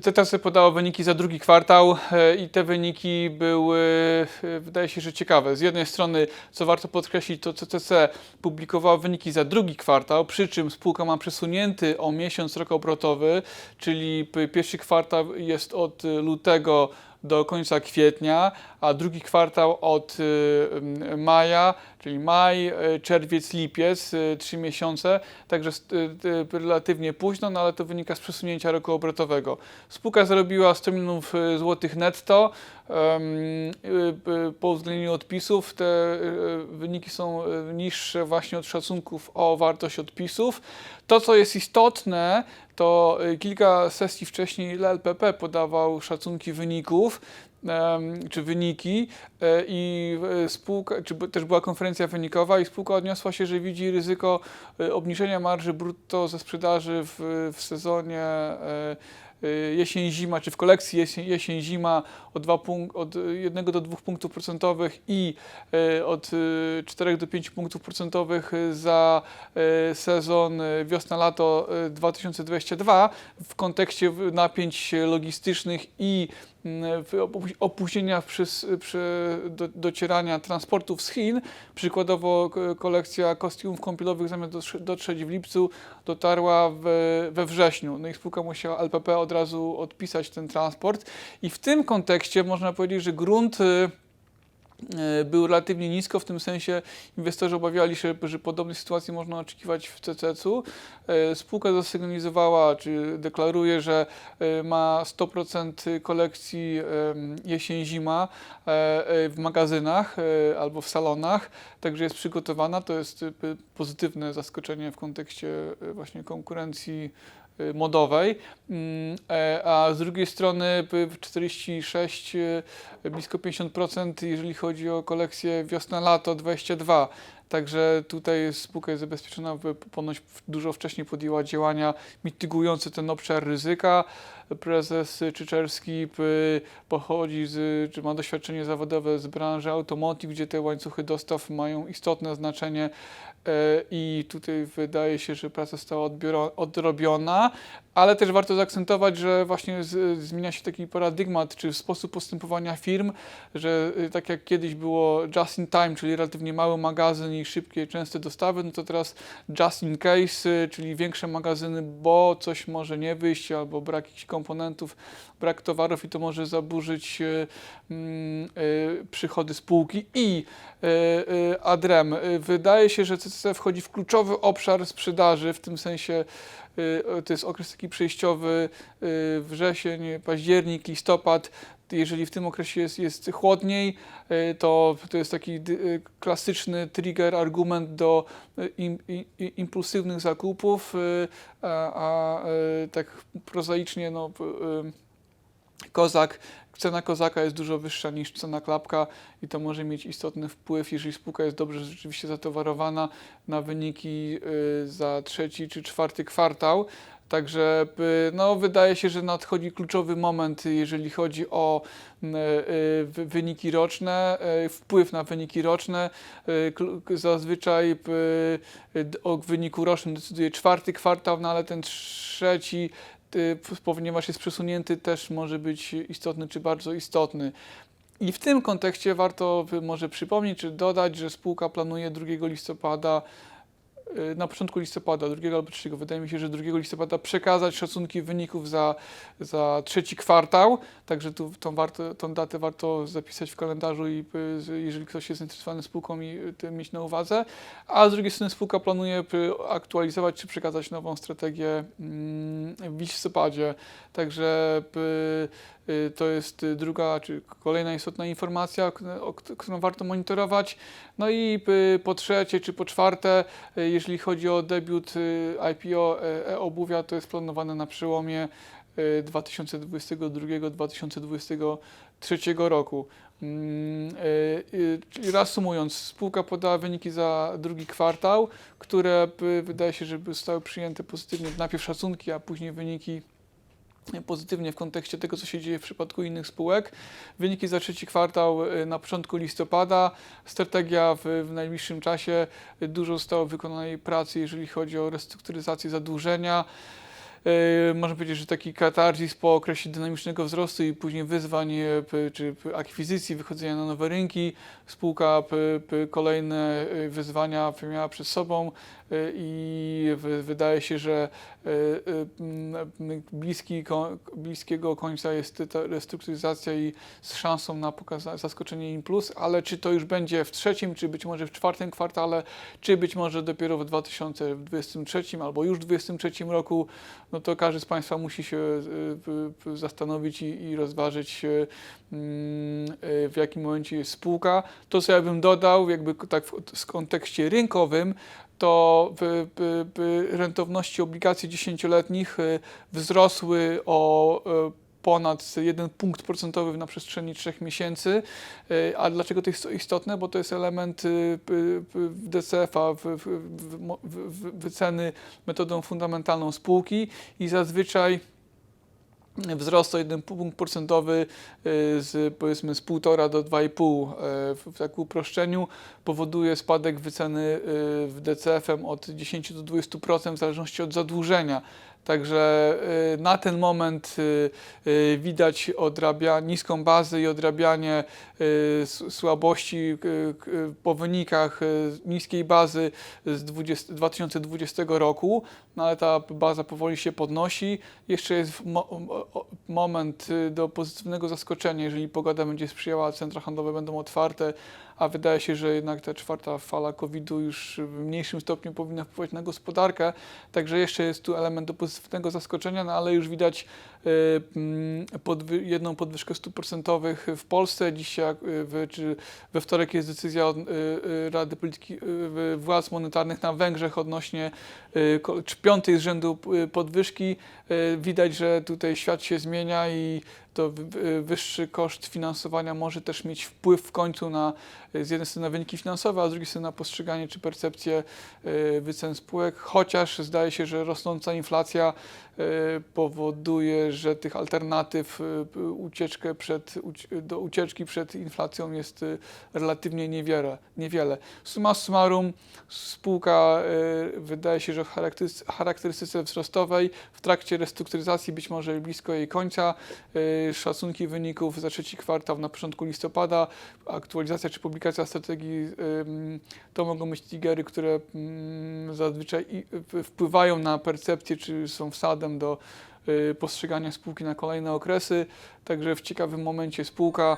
CTC podało wyniki za drugi kwartał e, i te wyniki były, e, wydaje się, że ciekawe. Z jednej strony, co warto podkreślić, to CTC publikowało wyniki za drugi kwartał, przy czym spółka ma przesunięty o miesiąc rok obrotowy, czyli pierwszy kwartał jest od lutego do końca kwietnia, a drugi kwartał od y, maja, czyli maj, y, czerwiec, lipiec, y, trzy miesiące, także relatywnie późno, no ale to wynika z przesunięcia roku obrotowego. Spółka zarobiła 100 milionów złotych netto. Po uwzględnieniu odpisów te wyniki są niższe właśnie od szacunków o wartość odpisów. To, co jest istotne, to kilka sesji wcześniej LPP podawał szacunki wyników czy wyniki e, i e, spółka, czy też była konferencja wynikowa i spółka odniosła się, że widzi ryzyko e, obniżenia marży brutto ze sprzedaży w, w sezonie jesień-zima, czy w kolekcji jesień- jesień-zima od, od 1 do 2 punktów procentowych i e, od e, 4 do 5 punktów procentowych za sezon wiosna-lato e, 2022 w kontekście napięć logistycznych i mm, opóźnienia w przys- przy do, docierania transportów z Chin. Przykładowo kolekcja kostiumów kąpielowych zamiast dotrze- dotrzeć w lipcu dotarła w, we wrześniu. No i spółka musiała LPP od razu odpisać ten transport. I w tym kontekście można powiedzieć, że grunt y, y, był relatywnie nisko, w tym sensie inwestorzy obawiali się, że podobnej sytuacji można oczekiwać w CCC-u. E, Spółka zasygnalizowała, czy deklaruje, że ma 100% kolekcji jesień-zima w magazynach albo w salonach, także jest przygotowana. To jest pozytywne zaskoczenie w kontekście właśnie konkurencji modowej, Mm, e, a z drugiej strony p- 46, e, blisko 50%, jeżeli chodzi o kolekcję wiosna-lato 22. Także tutaj spółka jest zabezpieczona, ponoć dużo wcześniej podjęła działania mitygujące ten obszar ryzyka. Prezes Czyczerski p- pochodzi z, czy ma doświadczenie zawodowe z branży automotive, gdzie te łańcuchy dostaw mają istotne znaczenie e, i tutaj wydaje się, że praca została odrobiona, ale też warto zaakcentować, że właśnie z, zmienia się taki paradygmat, czy sposób postępowania firm, że y, tak jak kiedyś było just in time, czyli relatywnie mały magazyn i szybkie, częste dostawy, no to teraz just in case, y, czyli większe magazyny, bo coś może nie wyjść, albo brak jakichś brak towarów i to może zaburzyć y, mm, y, przychody spółki. I y, Adrem, wydaje się, że CCC wchodzi w kluczowy obszar sprzedaży, w tym sensie to jest okres taki przejściowy, wrzesień, październik, listopad. Jeżeli w tym okresie jest, jest chłodniej, y, to to jest taki y, klasyczny trigger, argument do y, im, i, i- impulsywnych zakupów, a, a tak prozaicznie no, kozak, cena kozaka jest dużo wyższa niż cena klapka i to może mieć istotny wpływ, jeżeli spółka jest dobrze rzeczywiście zatowarowana na wyniki za trzeci czy czwarty kwartał. Także y, no, wydaje się, że nadchodzi kluczowy moment, jeżeli chodzi o y, y, wy- wyniki roczne, wpływ na wyniki roczne. Zazwyczaj o wyniku rocznym decyduje czwarty kwartał, no ale ten trzeci ponieważ jest przesunięty, też może być istotny czy bardzo istotny. I w tym kontekście warto może przypomnieć czy dodać, że spółka planuje 2 listopada, na początku listopada, 2 albo 3, wydaje mi się, że 2 listopada przekazać szacunki wyników za, za trzeci kwartał, także tu tą, warto, tą datę warto zapisać w kalendarzu i y, jeżeli ktoś jest zainteresowany spółką i y, mieć na uwadze. A z drugiej strony spółka planuje y, aktualizować czy przekazać nową strategię mm, w listopadzie. Także y, y, to jest y, druga czy kolejna istotna informacja, którą warto monitorować. No i y, po trzecie czy po czwarte, y, jeżeli chodzi o debiut y, IPO e- e-obuwia, to jest planowane na przełomie y, 2022-2023 roku. Mm, y, y, Reasumując, spółka podała wyniki za drugi kwartał, które wydaje się, że zostały przyjęte pozytywnie. Najpierw szacunki, a później wyniki pozytywnie w kontekście tego, co się dzieje w przypadku innych spółek. Wyniki za trzeci kwartał y, na początku listopada. Strategia w, w najbliższym czasie. Y, Dużo zostało wykonanej pracy, jeżeli chodzi o restrukturyzację zadłużenia. e, można powiedzieć, że taki katarzis po okresie dynamicznego wzrostu i później wyzwań p- czy akwizycji, wychodzenia na nowe rynki. Spółka kolejne wyzwania miała przed sobą i wy- wydaje się, że e, e, m, m, bliski, bliskiego końca jest ta restrukturyzacja i z szansą na zaskoczenie im plus, ale czy to już będzie w trzecim, czy być może w czwartym kwartale, czy być może dopiero w 2023 albo już w 2023 roku, no to każdy z Państwa musi się zastanowić i, i rozważyć, mm, w jakim momencie jest spółka. To, co ja bym dodał, jakby tak w w kontekście rynkowym, to rentowności obligacji dziesięcioletnich e, wzrosły o e, ponad 1 punkt procentowy na przestrzeni 3 miesięcy. E, A dlaczego to jest istotne? Bo to jest element y, DCF-a, wyceny metodą fundamentalną spółki i zazwyczaj wzrost o 1 punkt procentowy y, z powiedzmy z 1,5 do 2,5 e, w, w tak uproszczeniu powoduje spadek wyceny y, w DCF-em od 10 do 20% w zależności od zadłużenia. Także y, na ten moment y, y, widać niską bazę i odrabianie słabości po wynikach niskiej bazy z 20, 2020 roku, no ale ta baza powoli się podnosi. Jeszcze jest moment do pozytywnego zaskoczenia, jeżeli pogoda będzie sprzyjała, centra handlowe będą otwarte, a wydaje się, że jednak ta czwarta fala COVID-u już w mniejszym stopniu powinna wpływać na gospodarkę. Także jeszcze jest tu element do pozytywnego zaskoczenia, no ale już widać podwy, jedną podwyżkę stóp procentowych w Polsce. Dzisiaj y, w, czy we wtorek jest decyzja od, y, y, Rady Polityki y, Władz Monetarnych na Węgrzech odnośnie y, czy piątej z rzędu y, podwyżki. Y, Widać, że tutaj świat się zmienia i to wy- wy- wyższy koszt finansowania może też mieć wpływ w końcu na y, z jednej strony na wyniki finansowe, a z drugiej strony na postrzeganie czy percepcję y, wycen spółek, chociaż zdaje się, że rosnąca inflacja y, powoduje, że tych alternatyw y, ucieczkę przed, do ucieczki przed inflacją jest y, relatywnie niewiele. niewiele. Summa summarum, spółka y, wydaje się, że w charakterys- charakterystyce wzrostowej w trakcie restrukturyzacji, być może blisko jej końca, szacunki wyników za trzeci kwartał na początku listopada, aktualizacja czy publikacja strategii, to mogą być triggery, które mm, zazwyczaj wpływają na percepcję, czy są wsadem do postrzegania spółki na kolejne okresy. Także w ciekawym momencie spółka